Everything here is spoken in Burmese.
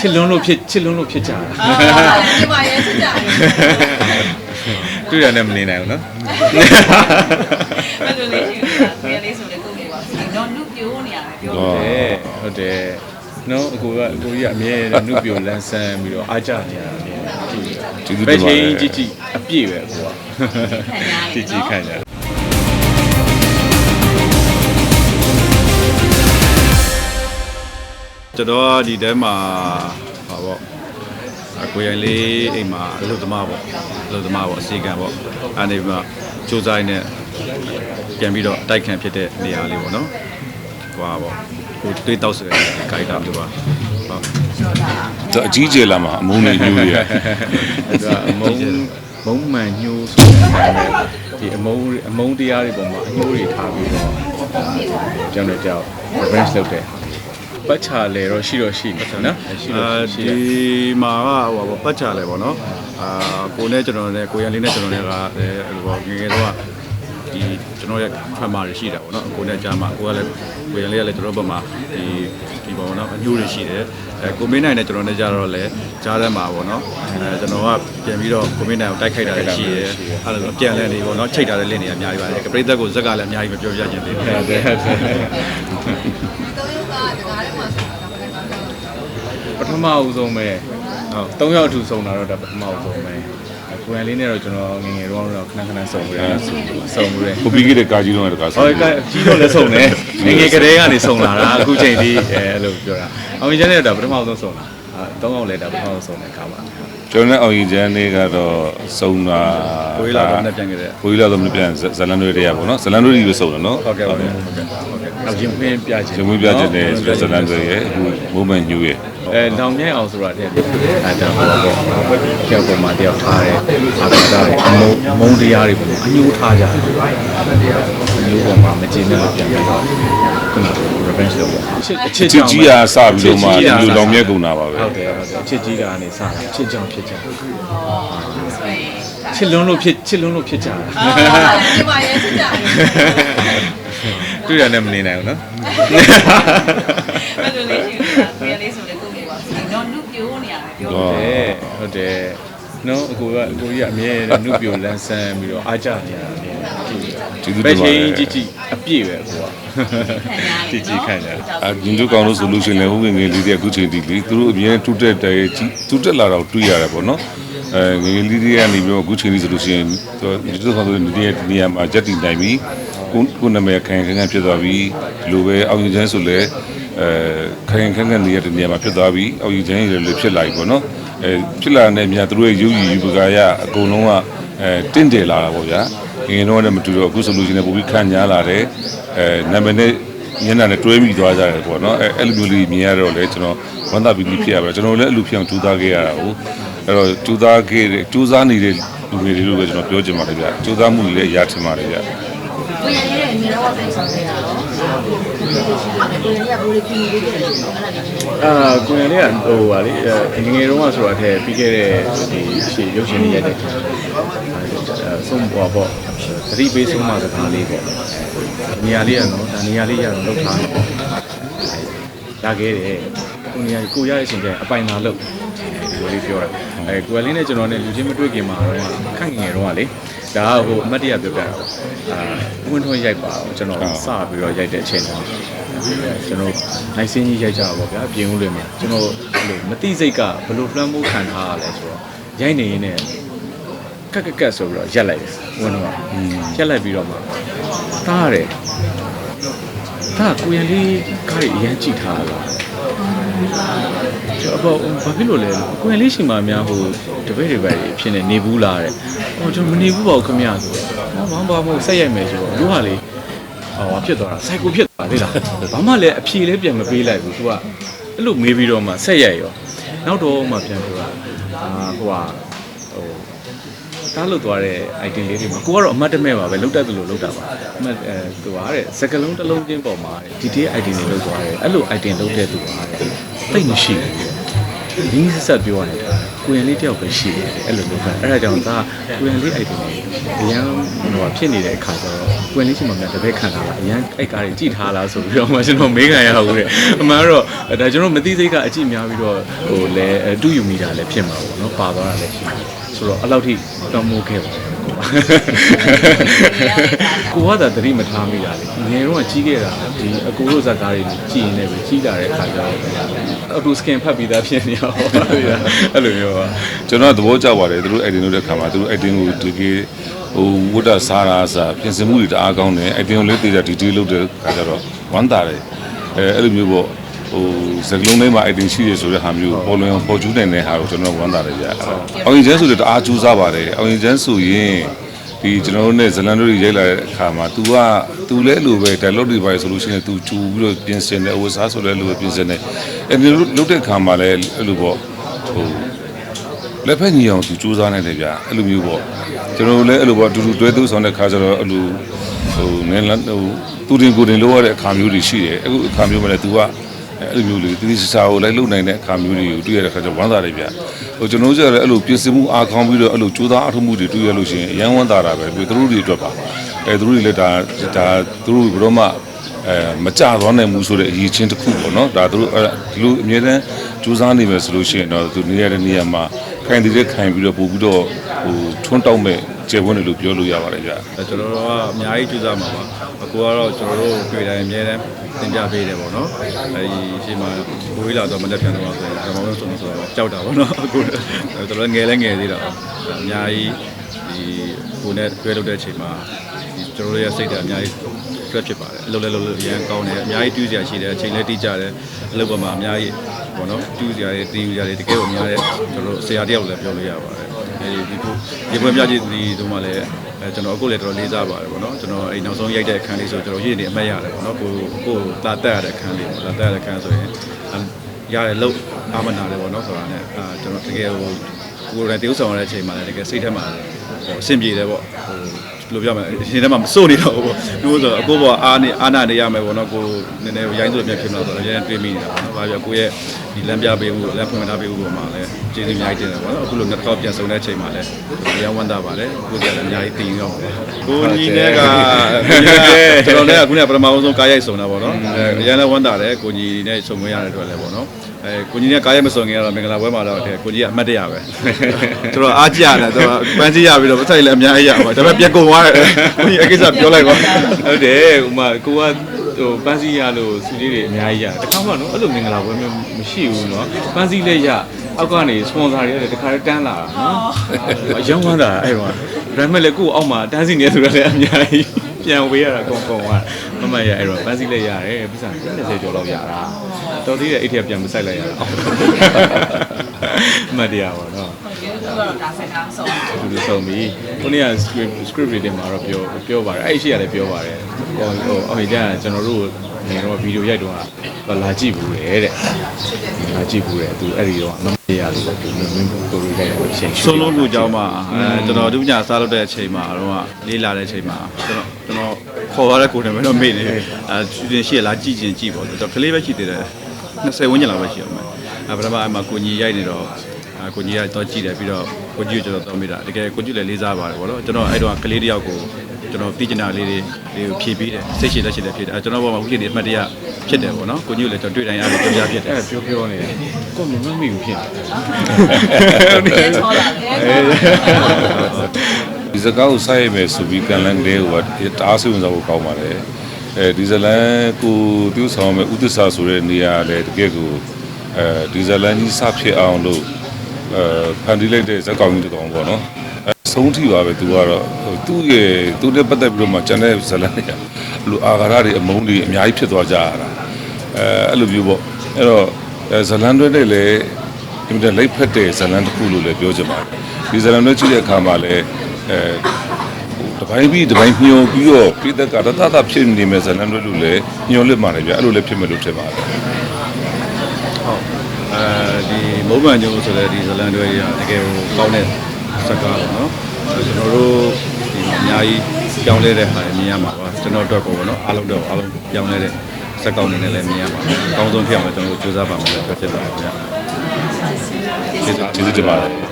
ချစ်လွန်းလို့ဖြစ်ချစ်လွန်းလို့ဖြစ်ကြတာဒီမှာရဲစစ်ကြတယ်တွေ့ရတယ်မနေနိုင်ဘူးနော်ဘယ်လိုလဲရှိလဲငယ်လေးဆိုလေကိုကြီးပါစီတော့နုပြိုးနေရတယ်ပြောဟုတ်တယ်ဟုတ်တယ်နော်အကိုကအကိုကြီးကအမြဲတမ်းနှုတ်ပြလန်းဆန်းပြီးတော့အားကြနေရတာအမြဲကြည့်ကျေးဇူးပဲတင်ပါတချင်းယ်ကြည့်ကြည့်အပြည့်ပဲအကိုကကြည့်ကြည့်ခံကြ ကျွန်တော်ကဒီထဲမှာဟာပေါ့အကိုရိုင်လေးအိမ်မှာအလုပ်သမားပေါ့အလုပ်သမားပေါ့အစီကံပေါ့အဲ့ဒီမှာစူးစိုက်နဲ့ပြန်ပြီးတော့တိုက်ခံဖြစ်တဲ့နေရာလေးပေါ့နော်ဟွာပေါ့ကိုတွေးတောက်စတဲ့ခိုက်တာမျိုးပါဟုတ်ဒါအကြီးကျယ်လာမှာအမုန်းနဲ့ညူရအဲ့ဒါအမုန်းမုံမှန်ညှိုးဆိုတဲ့အတိုင်းပဲဒီအမုန်းအမုန်းတရားတွေပေါ်မှာအညှိုးတွေထားပြီးတော့ကျွန်တော်ကြောက် revenge လုပ်တဲ့ ပတ်ချလေတော့ရှိတော့ရှိနေနော်ရှိအာတော့ရှိဒီတယ်မှာကဟိုပေါ့ပတ်ချလဲပေါ့နော်အာကိုနဲ့ကျွန်တော်နဲ့ကိုရန်လေးနဲ့ကျွန်တော်နဲ့ကလည်းဟိုပေါ့ငယ်ငယ်တော့ဒီကျွန်တော်ရဲ့ trauma တွေရှိတာပေါ့နော်ကိုနဲ့ကြားမှာကိုကလည်းကိုရန်လေးကလည်းကျွန်တော်ဘက်မှာဒီဒီပေါ့နော်အညိုးတွေရှိတယ်အဲကိုမင်းနိုင်နဲ့ကျွန်တော်နဲ့ကြားတော့လည်းကြားထဲမှာပေါ့နော်အဲကျွန်တော်ကပြန်ပြီးတော့ကိုမင်းနိုင်ကိုတိုက်ခိုက်တာလည်းရှိတယ်အဲ့လိုပြန်လဲနေပေါ့နော်ချိတ်တာလည်းလင့်နေရအများကြီးပါတယ်ပရိသတ်ကိုဇက်ကလည်းအများကြီးမပြောပြချင်သေးဘူးဟုတ်တယ်ဟုတ်တယ် တော့ယောက်ကတကားထဲမှာဆိုတာကလည်း ပထမအဦးဆုံးပဲဟုတ်၃ယောက်အထူဆုံးတာတော့ဒါပထမအဦးဆုံးပဲကိုရန်လေးနဲ့တော့ကျွန်တော်ငယ်ငယ်တော့တော့ခဏခဏစုံကြတယ်စုံကြတယ်ကိုပြီးခဲ့တဲ့ကာကြီးလုံးကတကားဟောကကြီးတော့လည်းစုံတယ်ငယ်ငယ်ကလေးကနေစုံလာတာအခုချိန်ဒီအဲအဲ့လိုပြောတာအောင်ရင်ကျန်တဲ့တော့ပထမအဆုံးစုံတာအဲ၃ယောက်လည်းဒါပထမဆုံးစုံတဲ့ခါမှာ ကျွန်တော်နဲ့အောင်ရင်ချမ်းလေးကတော့စုံတာကိုကြီးလာတော့နဲ့ပြန်ခဲ့တဲ့ကိုကြီးလာတော့မပြန်ဇလန်တို့တွေကပေါ့နော်ဇလန်တို့တွေပဲစုံတယ်နော်ဟုတ်ကဲ့ဟုတ်ကဲ့ဟုတ်ကဲ့ဟုတ်ကဲ့နောက်ရင်ဖွင့်ပြချင်ကျွန်တော်ပြချင်တယ်ဆိုတော့ဇလန်တွေရဲ့အခုမိုးမှန်ညူရဲ့အဲလောင်မြဲအောင်ဆိုတာတဲ့အဲဒါဟောပေါ့ကျောက်ပေါ်မှာတယောက်ထားတယ်အာသာတွေအမုံအမုံတရားတွေပေါ့အညှိုးထားကြတယ် အညှိုးပေါ်မှာမကျေနပ်လို့ပြန်ပြီးတော့ခုနက revenge လုပ်ပေါ့အချစ်အချစ်ချစ်ကြီးကစပြီးတော့မှဒီလိုလောင်မြဲကုန်တာပါပဲဟုတ်တယ်ဟုတ်တယ်အချစ်ကြီးကနေစတာအချစ်ကြောင့်ဖြစ်ကြချစ်လွန်းလို့ဖြစ်ချစ်လွန်းလို့ဖြစ်ကြတာဒီမှာရဲစစ်ကြတယ်တွေ့ရတယ်မနေနိုင်ဘူးနော်ဘယ်လိုလဲရှိလဲငယ်လေးဆိုလေကိုကြီးပါစီတော့နုပြိုးနေရတယ်ပြောဟုတ်တယ်ဟုတ်တယ်နော်အကိုကအကိုကြီးကအမြဲတမ်းနှုတ်ပြလန်းဆန်းပြီးတော့အားကြနေရတာအမြဲ ကြည့်ကျေးဇူးပဲတင်ပါတချင်းယ်ကြည့်ကြည့်အပြည့်ပဲအကိုကကြည့်ကြည့်ခံကြအဒီတို့ကောင်လို့ဆိုလို့ရှိရင်လည်းဟုတ်ငယ်ငယ်လေးတွေအခုချိန်ဒီလေသူတို့အမြဲတူတက်တယ်ကြီးတူတက်လာတော့တွေးရတယ်ပေါ့နော်အဲငယ်ငယ်လေးတွေကနေပြီးတော့အခုချိန်လေးဆိုလို့ရှိရင်ဒီတို့ကောင်တို့ဒီနေရာမှာ jetting နိုင်ပြီကိုကိုနာမည်ခိုင်ခိုင်ခန့်ဖြစ်သွားပြီဒီလိုပဲအောင်ရင်ချမ်းဆိုလည်းအဲခိုင်ခန့်ခန့်နေရတဲ့နေရာမှာဖြစ်သွားပြီအောင်ရင်ချမ်းရလည်းဖြစ်လာပြီပေါ့နော်အဲဖြစ်လာတဲ့မြတ်သူတို့ရဲ့ရုပ်ရည်ယူပကာရအကုန်လုံးက အဲတင့်တယ်လာတာပေါ့ဗျာငယ်ငယ်တော့လည်းမတူတော့အခုဆိုလို့ရှိရင်ပိုပြီးခံညားလာတယ်အဲနာမည်နဲ့ညနေနဲ့တွဲမိသွားကြတယ်ပေါ့နော်အဲအဲ့လိုမျိုးလေးမြင်ရတော့လေကျွန်တော်ဝမ်းသာပြီးပြီးဖြစ်ရပါကျွန်တော်လည်းအဲ့လိုဖြစ်အောင်ကြိုးစားခဲ့ရတာဟုတ်အဲ့တော့ကြိုးစားခဲ့တဲ့ကြိုးစားနေတဲ့လူတွေတွေလို့ပဲကျွန်တော်ပြောချင်ပါတယ်ဗျကြိုးစားမှုတွေလည်းရထင်ပါတယ်ဗျကိုရည်ရဲ့မြေတော့ပြန်ဆောင်နေတာတော့ကိုရည်ကဘိုးလေးပြင်ပေးတယ်ဆိုတော့အဲ့ဒါလေးအာကိုရလေးကဟိုပါလေငငယ်တုန်းကဆိုတာထဲပြီးခဲ့တဲ့ဒီရှေရုပ်ရှင်တွေရိုက်တဲ့အဲ ဆုံးပေါ်ပေါ့သတိပေးဆုံးမစကားလေးပေါ့နေရာလေးရနော်ဒါနေရာလေးရတော့လောက်ထားတယ်ပေါ့ရခဲ့တယ်ကိုနေရာကိုရတဲ့အချိန်ကျရင်အပိုင်သာလောက်ဒီလိုလေးပြောတာအဲကိုရလေးနဲ့ကျွန်တော်နဲ့လူချင်းမတွေ့ခင်မှာတော့ခန့်ငယ်တုန်းကလေဒါကဟိုအမတ်တရပြောပြတာပေါ့အာဝင်ထွန်းရိုက်ပါအောင်ကျွန်တော်စပြီးတော့ရိုက်တဲ့အချိန်တုန်းကကျွန်တော်နိုင်စင်းကြီးရိုက်ကြတာပေါ့ဗျာပြင်ဦးလွင်မှာကျွန်တော်အဲ့လိုမတိစိတ်ကဘယ်လိုလွှမ်းမိုးခံထားရလဲဆိုတော့ရိုက်နေရင်းနဲ့ ကက်ကက်ကက်ဆိုပြီးတော့ရက်လိုက်တယ်ဝင်တော့ရက်လိုက်ပြီးတော့မှတားရတယ်တားကိုရန်လေးကားကြီးအရန်ကြည့်ထားတာကျွန်တော်ဘာဖြစ်လို့လဲကိုရန်လေးရှင်မများဟိုတပည့်တွေပဲဖြစ်နေနေဘူးလားတဲ့ဟိုကျွန်တော်မနေဘူးပေါ့ခင်ဗျာဆိုတော့ဘာမှမဟုတ်ဆက်ရိုက်မယ်ဆိုတော့ဘူးဟာလေဟောဖြစ်သွားတာစိုက်ကိုဖြစ်သွားသေးလားဘာမှလည်းအဖြေလည်းပြန်မပေးလိုက်ဘူးသူကအဲ့လိုမေးပြီးတော့မှဆက်ရိုက်ရောနောက်တော့မှပြန်ပြောတာအာဟိုဟာဟို တားလို့သွားတဲ့ item လေးတွေမှာကိုကတော့အမှတ်တမဲ့ပါပဲလုတ်တတ်တယ်လို့လုတ်တာပါအမှတ်အဲသူကတဲ့စကလုံးတစ်လုံးချင်းပေါ်မှာဒီတေး item တွေလုတ်သွားတယ်အဲ့လို item လုတ်တဲ့သူကတဲ့တိတ်မရှိဘူးရင်းစက်ပြောရတယ် ကိုကိုရင်လေးတယောက်ပဲရှိတယ်အဲ့လိုမျိုးပဲအဲ့ဒါကြောင့်ဒါကိုရင်လေး item တွေအရန်ဟိုဖြစ်နေတဲ့အခါကျတော့ကိုရင်လေးရှိမှများတပည့်ခံတာလားအရန်အဲ့ကားတွေကြည့်ထားလားဆိုပြီးတော့မှကျွန်တော်မေးခံရဘူးတဲ့အမှန်တော့ဒါကျွန်တော်မသိစိတ်ကအကြည့်များပြီးတော့ဟိုလဲတူယူမိတာလည်းဖြစ်မှာပေါ့နော်ပါသွားတာလည်းရှိတယ်ဆိုတော့အဲ့လောက်ထိတောင်းမိုးခဲ့ပါတယ် ကိုကသာတတိမထားမိတာလေငယ်တော့ကြီးခဲ့တာဒီအကူတို့ဇာတ်ကားတွေကြည်နေပြီကြီးလာတဲ့အခါကျတော့အကူစကင်ဖတ်ပြီးသားဖြစ်နေအောင်အဲ့လိုမျိုးပါကျွန်တော်ကသဘောကျပါတယ်သူတို့ item လုပ်တဲ့ခါမှာသူတို့ item ကိုတကယ်ဟိုဝတ်တာစားတာအစားပြင်ဆင်မှုတွေတအားကောင်းတယ် item ကိုလည်းတေးကြ detail လုပ်တဲ့ခါကျတော့ဝမ်းသာတယ်အဲအဲ့လိုမျိုးပေါ့ ဟိုစကလုံးထဲမှာ item ရှိရဆိုတဲ့ဟာမျိုးပေါ်လွင်အောင်ပေါ်ကျူးနိုင်တဲ့ဟာကိုကျွန်တော်ဝမ်းသာတယ်ကြာအောင်ရင်ချမ်းဆိုတော့တအားကြိုးစားပါတယ်အောင်ရင်ချမ်းဆိုရင်ဒီကျွန်တော်တို့နဲ့ဇလန်တို့တွေရိုက်လာတဲ့အခါမှာ तू က तू လည်းအဲ့လိုပဲ dialogue တွေပါဆိုလို့ရှိရင် तू ကြူပြီးတော့ပြင်ဆင်တယ်အဝတ်စားဆိုလည်းအဲ့လိုပဲပြင်ဆင်တယ်အဲ့ဒီလိုလုပ်တဲ့အခါမှာလည်းအဲ့လိုပေါ့ဟို လက်ဖက်ညီအောင်သူစူးစမ်းနေတယ်ဗျအဲ့လိုမျိုးပေါ့ကျွန်တော်တို့လည်းအဲ့လိုပေါ့အတူတူတွဲသူဆောင်တဲ့ခါကျတော့အဲ့လိုဟိုနည်းလမ်းဟိုသူတင်ကိုယ်တင်လို့ရတဲ့အခါမျိုးတွေရှိတယ်အခုအခါမျိုးမှာလည်း तू က အဲ့လိုမျိုးလေးတိတိကျကျကိုလိုက်လုံနိုင်တဲ့အခါမျိုးတွေကိုတွေ့ရတဲ့ခါကျဝမ်းသာတယ်ဗျဟိုကျွန်တော်တို့ကျတော့အဲ့လိုပြင်ဆင်မှုအားကောင်းပြီးတော့အဲ့လိုကြိုးစားအထောက်မှုတွေတွေ့ရလို့ရှိရင်အယံဝမ်းသာတာပဲပြီးသူတို့တွေအတွက်ပါအဲသူတို့တွေလည်းဒါဒါသူတို့ဘယ်တော့မှအဲမကြသွားနိုင်ဘူးဆိုတဲ့အရေးချင်းတစ်ခုပေါ့နော်ဒါသူတို့အဲ့ဒီလိုအမြဲတမ်းကြိုးစားနေမယ်ဆိုလို့ရှိရင်တော့သူနေရတဲ့နေရာမှာခိုင်တည်တဲ့ခိုင်ပြီးတော့ပို့ပြီးတော့ဟိုထွန်းတောက်မဲ့ကျေဝန်းတယ်လို့ပြောလို့ရပါတယ်ဗျအဲကျွန်တော်တို့ကအများကြီးကြိုးစားမှာပါအကူကတော့ကျွန်တော်တို့တွေ့တိုင်းအများတန်း သင်ပြပေးတယ်ပေါ့နော်အဲဒီရှိမှဘိုးကြီးလာတော့မလက်ပြန်တော့ဆိုရင်ကျွန်တော်တို့ဆုံးဆိုတော့ကြောက်တာပေါ့နော်အခုကျွန်တော်ငယ်လဲငယ်သေးတာအများကြီးဒီကိုနဲ့တွေ့လို့တဲ့အချိန်မှာဒီကျွန်တော်တို့ရဲ့စိတ်ဓာတ်အများကြီး တွက်ဖြစ်ပါတယ်အလုပ်လဲလုပ်လို့အရင်ကောင်းတယ်အများကြီးတူးစရာရှိတယ်အချိန်လဲတိကျတယ်အလုပ်ပေါ်မှာအများကြီးပေါ့နော်တူးစရာတွေတင်းယူစရာတွေတကယ်ကိုအများတဲ့ကျွန်တော်တို့ဆရာတယောက်လည်းပြောလို့ရပါတယ်အဲဒီဒီဒီပွဲပြကြည့်ဒီတို့မှလည်းအဲကျွန်တော်အခုလည်းတော်တော်လေးစားပါတယ်ပေါ့နော်ကျွန်တော်အဲ့နောက်ဆုံးရိုက်တဲ့အခန်းလေးဆိုကျွန်တော်ရည်နေအမှတ်ရတယ်ပေါ့နော်ကိုကိုလာတက်ရတဲ့အခန်းလေးပေါ့လာတက်ရတဲ့အခန်းဆိုရင်ရတယ်လို့အာမနာတယ်ပေါ့နော်ဆိုတာနဲ့အာကျွန်တော်တကယ်ဟိုကိုယ်တိုင်တရုပ်ဆောင်ရတဲ့အချိန်မှာလည်းတကယ်စိတ်ထဲမှာဟိုအဆင်ပြေတယ်ပေါ့ဟို ဘယ်လိုပြောမလဲအရှင်ထဲမှာမစိုးနေတော့ဘူးပေါ့သူဆိုအကိုဘောအာနေအာနာနေရမယ်ပေါ့နော်ကိုနည်းနည်းရိုင်းဆိုပြန်ဖြစ်မလားဆိုတော့အရင်တွေးမိနေတာပေါ့နော်ဘာပြောကိုရဲ့ဒီလမ်းပြပေးဖို့လမ်းဖွင့်ထားပေးဖို့ပေါ်မှာလည်းကျေးဇူးအများကြီးတင်တယ်ပေါ့နော်အခုလိုနှစ်ခေါက်ပြန်ဆုံတဲ့အချိန်မှာလည်းအရင်ဝမ်းသာပါတယ်ကိုကြီးလည်းအများကြီးတင်ရောက်ပါတယ်ကိုကြီးနဲ့ကကျွန်တော်လည်းအခုနကပထမဆုံးကားရိုက်ဆုံတာပေါ့နော်အဲအရင်လည်းဝမ်းသာတယ်ကိုကြီးနဲ့ဆုံခွင့်ရတဲ့အတွက်လည်းပေါ့နော်အဲကိုကြီးနဲ့ကားရိုက်မဆုံခင်ကတော့မင်္ဂလာပွဲမှာတော့ကိုကြီးကအမှတ်တရပဲကျွန်တော်အားကြရတယ်ကျွန်တော်ပန်းစီရပြီးတော့ပတ်ဆိုင်လည်းအများကြီးရပါဒါပေမဲ့ပြန်ကုန်သွားတယ်ကိုကြီးအကိစ္စပြောလိုက်ပါဟုတ်တယ်ဟိုမှာကိုက ဟိုပန်းစည်းရလို့စီလေးတွေအများကြီးရတခါမှနော်အဲ့လိုမင်္ဂလာပွဲမျိုးမရှိဘူးနော်ပန်းစည်းလည်းရအောက်ကနေစပွန်ဆာတွေလည်းတခါတည်းတန်းလာတာနော်အယောင်းဝမ်းတာအဲ့တော့ဒါပေမဲ့လည်းကို့အောက်မှာတန်းစီနေဆိုတော့လည်းအများကြီးပြန်ဝေးရတာကုန်ကုန်သွားမမရအဲ့တော့ပန်းစည်းလည်းရတယ်ပြဿနာ30ကျော်လောက်ရတာတော်သေးတယ်အဲ့ထက်ပြန်မဆိုင်လိုက်ရတာမတရားပါတော့ ဟုတ်ကဲ့သူကတော့ဒါဆက်ကားဆုံးဒီလိုဆုံးပြီခုနေ့က script script reading မှာတော့ပြောပြောပါတယ်အဲ့ဒီရှိရတယ်ပြောပါတယ်ဟိုဟိုအော်ကြာကျွန်တော်တို့နေတော့ဗီဒီယိုရိုက်တော့လာကြည့်ဘူးလေတဲ့လာကြည့်ဘူးတဲ့သူအဲ့ဒီတော့မမရလို့သူမင်းကိုရိုက်တော့ချိန်ဆုံးလုံးလူကြောင်းမှာအဲကျွန်တော်ဒုညစားလုပ်တဲ့အချိန်မှာတော့လေးလာတဲ့အချိန်မှာကျွန်တော်ကျွန်တော်ခေါ်ရတဲ့ကိုယ်နဲ့မတော့မေ့နေအဲသူတင်ရှိရလားကြည့်ချင်းကြည့်ပေါ့ကျွန်တော်ကလေးပဲရှိသေးတယ်20ဝန်းကျင်လောက်ပဲရှိအောင်မယ်အဲပထမအမှကိုကြီးရိုက်နေတော့အဲ ကိုကြီးကတော့ကြည့်တယ်ပြီးတော့ကိုကြီးကိုကျွန်တော်တောင်းမိတာတကယ်ကိုကြီးလည်းလေးစားပါတယ်ဗောနော်ကျွန်တော်အဲ့တော့ကလေးတယောက်ကိုကျွန်တော်သိကျင်တာလေးတွေလေးကိုဖြည့်ပေးတယ်စိတ်ရှိလက်ရှိလည်းဖြည့်တယ်အဲကျွန်တော်ဘောမှာဦးလေးတွေအမှတ်တရဖြစ်တယ်ဗောနော်ကိုကြီးကိုလည်းကျွန်တော်တွေ့တိုင်းအားဖြင့်ကြောက်ပြဖြစ်တယ်အဲ့ပြောပြောနေတယ်ကိုမမမိဘူးဖြစ်ပြန်ချောလာတယ်ဒီစကားကိုစိုက်ရမယ်ဆိုပြီးကန်လန်းတဲ့ဟိုကတအားစိတ်ဝင်စားဖို့ကောင်းပါတယ်အဲဒီဇလန်ကိုပြုဆောင်မဲ့ဥဒ္ဒစာဆိုတဲ့နေရာလည်းတကယ်ကိုအဲဒီဇလန်ကြီးစဖြစ်အောင်လို့ အဲဖန်တီးလိုက်တဲ့ဇက်ကောင်ကြီးတစ်ကောင်ပေါ့နော်အဲဆုံးထိပါပဲသူကတော့ဟိုသူ့ရဲ့သူ့နဲ့ပတ်သက်ပြီးတော့မှကျန်တဲ့ဇလန်တွေကလူအာဃာရတွေအမုန်းတွေအများကြီးဖြစ်သွားကြရတာအဲအဲ့လိုမျိုးပေါ့အဲ့တော့အဲဇလန်တွေနဲ့လည်းအင်တာလိတ်ဖက်တဲ့ဇလန်တစ်ခုလို့လည်းပြောချင်ပါတယ်ဒီဇလန်တွေကြည့်တဲ့အခါမှာလည်းအဲတပိုင်းပြီးတပိုင်းညှို့ပြီးတော့ပြည်သက်ကတသသဖြစ်နေမယ်ဇလန်တွေလို့လည်းညှို့လစ်ပါတယ်ဗျအဲ့လိုလည်းဖြစ်မယ်လို့ထင်ပါတယ်ဟုတ်အဲဒီ မုံမှန်ကျုံဆိုတဲ့ဒီဇလန်တွေရတကယ်ကိုကောင်းတဲ့စကားပေါ့နော်အဲကျွန်တော်တို့ဒီမှာအများကြီးကြောင်းလဲတဲ့ဟာမြင်ရမှာပါကျွန်တော်တို့ကောပေါ့နော်အားလုံးတော့အားလုံးကြောင်းလဲတဲ့စက်ကောင်းနေနဲ့လည်းမြင်ရမှာပါအကောင်းဆုံးဖြစ်အောင်လည်းကျွန်တော်တို့ကြိုးစားပါမယ်လို့ပြောချင်ပါတယ်ခင်ဗျာကျေးဇူးတင်ပါတယ်